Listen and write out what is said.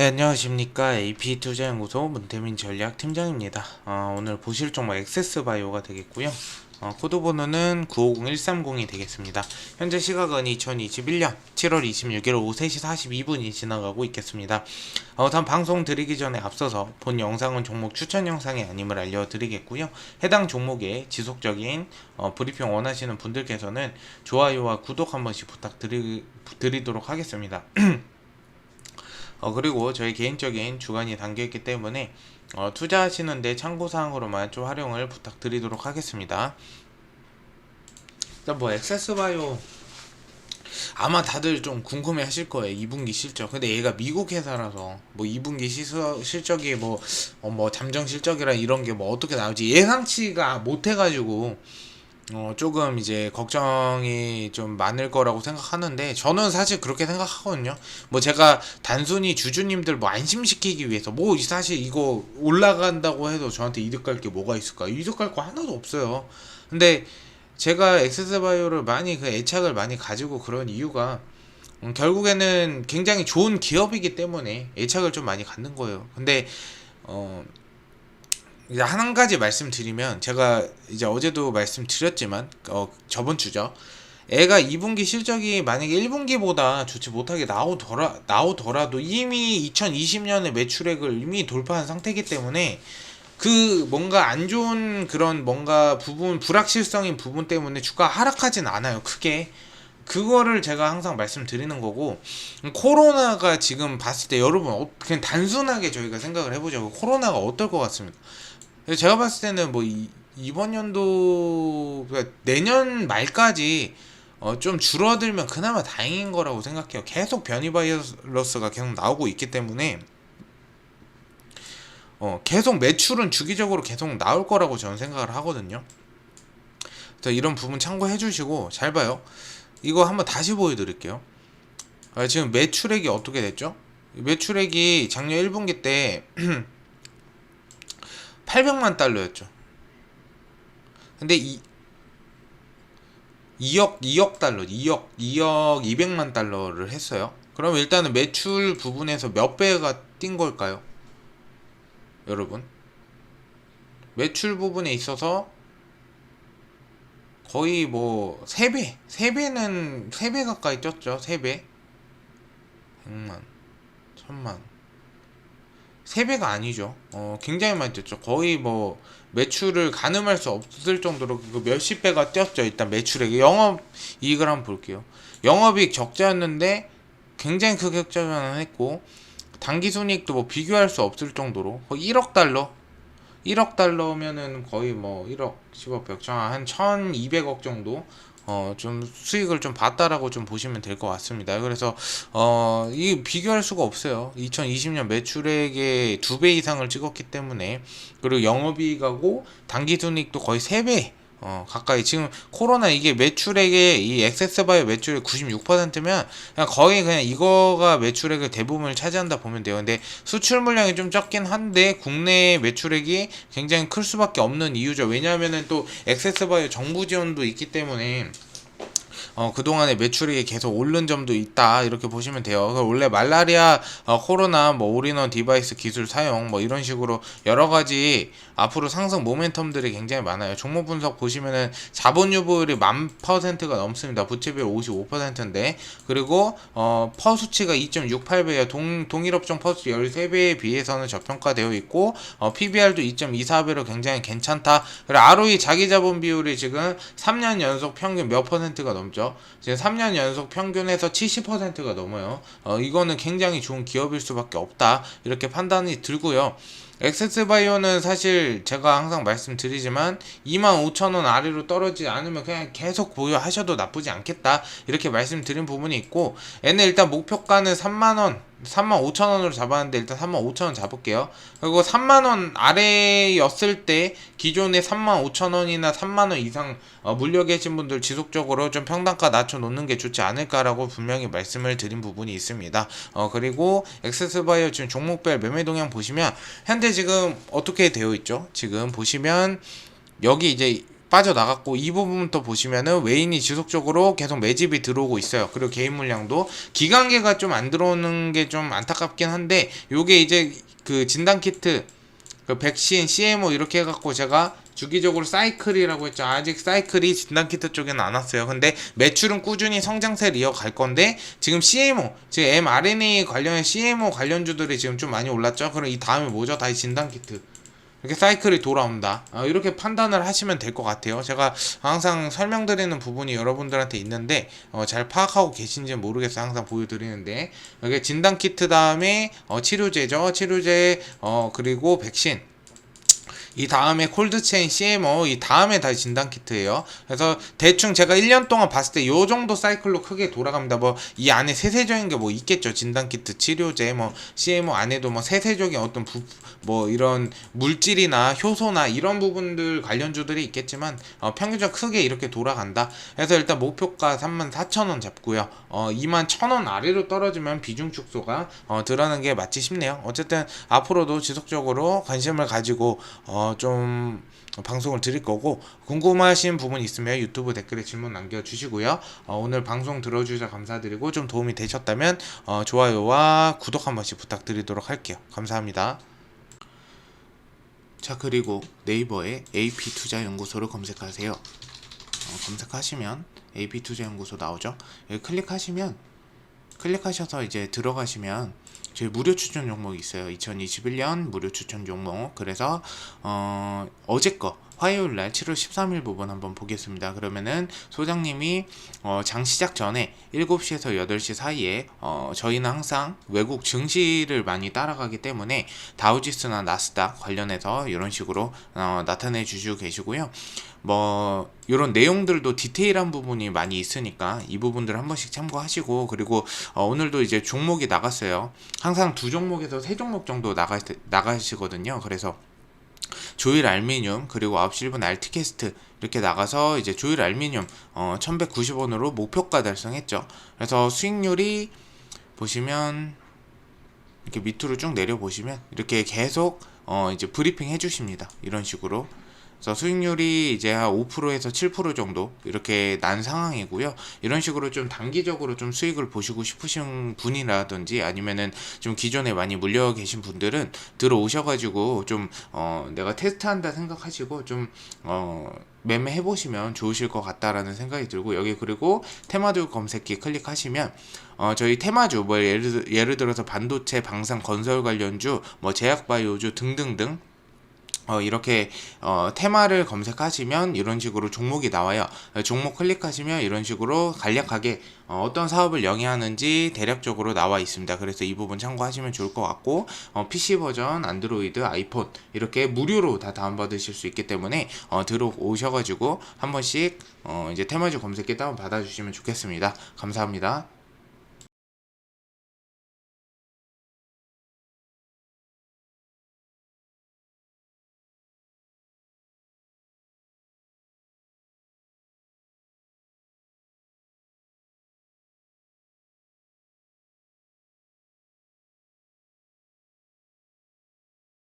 네, 안녕하십니까. AP투자연구소 문태민 전략팀장입니다. 어, 오늘 보실 종목 액세스바이오가 되겠고요. 어, 코드 번호는 950130이 되겠습니다. 현재 시각은 2021년 7월 26일 오후 3시 42분이 지나가고 있겠습니다. 어, 다음 방송 드리기 전에 앞서서 본 영상은 종목 추천 영상이 아님을 알려드리겠고요. 해당 종목에 지속적인 어, 브리핑 원하시는 분들께서는 좋아요와 구독 한 번씩 부탁드리도록 하겠습니다. 어, 그리고 저희 개인적인 주관이 담겨있기 때문에 어, 투자하시는데 참고사항으로만 좀 활용을 부탁드리도록 하겠습니다. 일단 뭐 액세스바이오 아마 다들 좀 궁금해 하실 거예요. 2분기 실적. 근데 얘가 미국 회사라서 뭐 2분기 시서, 실적이 뭐, 어, 뭐 잠정 실적이라 이런 게 뭐 어떻게 나올지 예상치가 못 해가지고 어, 조금 이제 걱정이 좀 많을 거라고 생각하는데 저는 사실 그렇게 생각하거든요. 뭐 제가 단순히 주주님들 뭐 안심시키기 위해서 뭐 사실 이거 올라간다고 해도 저한테 이득 갈 게 뭐가 있을까? 이득 갈 거 하나도 없어요. 근데 제가 엑세스바이오를 많이 그 애착을 많이 가지고 그런 이유가 음, 결국에는 굉장히 좋은 기업이기 때문에 애착을 좀 많이 갖는 거예요. 근데 어 이제 한 가지 말씀드리면 제가 이제 어제도 말씀드렸지만 어 저번 주죠. 애가 2분기 실적이 만약에 1분기보다 좋지 못하게 나오더라 나오더라도 이미 2020년의 매출액을 이미 돌파한 상태이기 때문에 그 뭔가 안 좋은 그런 뭔가 부분 불확실성인 부분 때문에 주가 하락하진 않아요 크게 그거를 제가 항상 말씀드리는 거고 코로나가 지금 봤을 때 여러분 어, 그냥 단순하게 저희가 생각을 해보자고 코로나가 어떨 것 같습니까? 제가 봤을 때는 뭐 이, 이번 연도 그러니까 내년 말까지 어, 좀 줄어들면 그나마 다행인 거라고 생각해요. 계속 변이 바이러스가 계속 나오고 있기 때문에 어, 계속 매출은 주기적으로 계속 나올 거라고 저는 생각을 하거든요. 그래서 이런 부분 참고해 주시고 잘 봐요. 이거 한번 다시 보여드릴게요. 아, 지금 매출액이 어떻게 됐죠? 매출액이 작년 1분기 때 800만 달러였죠. 근데 이 2억 2억 달러, 2억 2억 200만 달러를 했어요. 그럼 일단은 매출 부분에서 몇 배가 뛴 걸까요? 여러분. 매출 부분에 있어서 거의 뭐 3배, 3배는 3배 가까이 뛰었죠. 3배. 100만, 1000만. 3배가 아니죠. 어, 굉장히 많이 뛰었죠. 거의 뭐 매출을 가늠할 수 없을 정도로 그 몇십 배가 뛰었죠. 일단 매출액 영업 이익을 한번 볼게요. 영업이익 적자였는데 굉장히 크게 흑자 전환했고 단기 순이익도 뭐 비교할 수 없을 정도로 거의 1억 달러 1억 달러면은 거의 뭐 1억 10억 100천 한 1200억 정도 어, 좀 수익을 좀 봤다라고 좀 보시면 될 것 같습니다. 그래서, 어, 이 비교할 수가 없어요. 2020년 매출액의 두 배 이상을 찍었기 때문에, 그리고 영업이익하고 단기순이익도 거의 세 배 어, 가까이 지금 코로나 이게 매출액의 이 액세스바이오 매출의 96%면 그냥 거의 그냥 이거가 매출액의 대부분을 차지한다 보면 돼요. 근데 수출 물량이 좀 적긴 한데 국내 매출액이 굉장히 클 수밖에 없는 이유죠. 왜냐하면은 또 액세스바이오 정부 지원도 있기 때문에 어, 그동안에 매출이 계속 오른 점도 있다 이렇게 보시면 돼요. 원래 말라리아, 어, 코로나, 뭐 올인원 디바이스 기술 사용 뭐 이런 식으로 여러 가지 앞으로 상승 모멘텀들이 굉장히 많아요. 종목 분석 보시면은 자본 유보율이 만 퍼센트가 넘습니다. 부채 비율 55%인데 그리고 어, 퍼 수치가 2.68배예요. 동 동일업종 퍼수 13배에 비해서는 저평가되어 있고 어, PBR도 2.24배로 굉장히 괜찮다. 그리고 ROE 자기 자본 비율이 지금 3년 연속 평균 몇 퍼센트가 넘죠. 지금 3년 연속 평균에서 70%가 넘어요. 어, 이거는 굉장히 좋은 기업일 수밖에 없다. 이렇게 판단이 들고요. 엑세스바이오는 사실 제가 항상 말씀드리지만 25,000원 아래로 떨어지지 않으면 그냥 계속 보유하셔도 나쁘지 않겠다 이렇게 말씀드린 부분이 있고 얘는 일단 목표가는 3만원 3만 5천 원으로 잡았는데 일단 3만 5천 원 잡을게요. 그리고 3만 원 아래였을 때 기존에 3만 5천 원이나 3만 원 이상 어, 물려 계신 분들 지속적으로 좀 평단가 낮춰 놓는 게 좋지 않을까라고 분명히 말씀을 드린 부분이 있습니다. 어, 그리고 엑세스바이오 지금 종목별 매매 동향 보시면 현재 지금 어떻게 되어 있죠? 지금 보시면 여기 이제 빠져나갔고 이 부분부터 보시면은 외인이 지속적으로 계속 매집이 들어오고 있어요. 그리고 개인 물량도 기관계가 좀 안 들어오는 게 좀 안타깝긴 한데 요게 이제 그 진단 키트 그 백신, CMO 이렇게 해갖고 제가 주기적으로 사이클이라고 했죠. 아직 사이클이 진단키트 쪽에는 안 왔어요. 근데 매출은 꾸준히 성장세를 이어갈 건데 지금 CMO, 지금 mRNA 관련해 CMO 관련주들이 지금 좀 많이 올랐죠. 그럼 이 다음에 뭐죠? 다시 진단키트. 이렇게 사이클이 돌아온다. 어, 이렇게 판단을 하시면 될 것 같아요. 제가 항상 설명드리는 부분이 여러분들한테 있는데 어, 잘 파악하고 계신지는 모르겠어요. 항상 보여드리는데 이게 진단 키트 다음에 어, 치료제죠. 치료제 어, 그리고 백신 이 다음에 콜드체인 CMO 이 다음에 다시 진단 키트예요. 그래서 대충 제가 1년 동안 봤을 때 요 정도 사이클로 크게 돌아갑니다. 뭐 이 안에 세세적인 게 뭐 있겠죠. 진단 키트, 치료제, 뭐 CMO 안에도 뭐 세세적인 어떤 부, 뭐 이런 물질이나 효소나 이런 부분들 관련주들이 있겠지만 어, 평균적으로 크게 이렇게 돌아간다. 그래서 일단 목표가 34,000원 잡고요. 어, 21,000원 아래로 떨어지면 비중 축소가 어, 들어가는 게 맞지 싶네요. 어쨌든 앞으로도 지속적으로 관심을 가지고 어, 좀 방송을 드릴 거고 궁금하신 부분 있으면 유튜브 댓글에 질문 남겨주시고요. 어, 오늘 방송 들어주셔서 감사드리고 좀 도움이 되셨다면 어, 좋아요와 구독 한 번씩 부탁드리도록 할게요. 감사합니다. 자 그리고 네이버에 AP 투자연구소를 검색하세요. 어, 검색하시면 AP 투자연구소 나오죠. 클릭하시면 클릭하셔서 이제 들어가시면 저희 무료 추천 종목이 있어요. 2021년 무료 추천 종목. 그래서 어 어제 거 화요일 날 7월 13일 부분 한번 보겠습니다. 그러면은 소장님이 어, 장 시작 전에 7시에서 8시 사이에 어, 저희는 항상 외국 증시를 많이 따라가기 때문에 다우지수나 나스닥 관련해서 이런 식으로 어, 나타내 주시고 계시고요. 뭐 이런 내용들도 디테일한 부분이 많이 있으니까 이 부분들 한 번씩 참고하시고 그리고 어, 오늘도 이제 종목이 나갔어요. 항상 두 종목에서 세 종목 정도 나가 나가시거든요. 그래서 조일 알미늄 그리고 9시 1분 알티캐스트 이렇게 나가서 이제 조일 알미늄 어 1190원으로 목표가 달성했죠. 그래서 수익률이 보시면 이렇게 밑으로 쭉 내려 보시면 이렇게 계속 어 이제 브리핑 해 주십니다. 이런 식으로 그래서 수익률이 이제 한 5%에서 7% 정도 이렇게 난 상황이고요. 이런 식으로 좀 단기적으로 좀 수익을 보시고 싶으신 분이라든지 아니면은 좀 기존에 많이 물려 계신 분들은 들어오셔가지고 좀 어, 내가 테스트한다 생각하시고 좀 어, 매매해 보시면 좋으실 것 같다라는 생각이 들고 여기 그리고 테마주 검색기 클릭하시면 어, 저희 테마주 뭐 예를, 예를 들어서 반도체, 방산, 건설 관련주, 뭐 제약 바이오주 등등등 어, 이렇게 어, 테마를 검색하시면 이런 식으로 종목이 나와요. 종목 클릭하시면 이런 식으로 간략하게 어, 떤 사업을 영위하는지 대략적으로 나와 있습니다. 그래서 이 부분 참고하시면 좋을 것 같고 어, PC 버전, 안드로이드, 아이폰 이렇게 무료로 다 다운받으실 수 있기 때문에 어, 들어오셔가지고 한 번씩 어, 이제 테마주 검색기 다운 받아주시면 좋겠습니다. 감사합니다.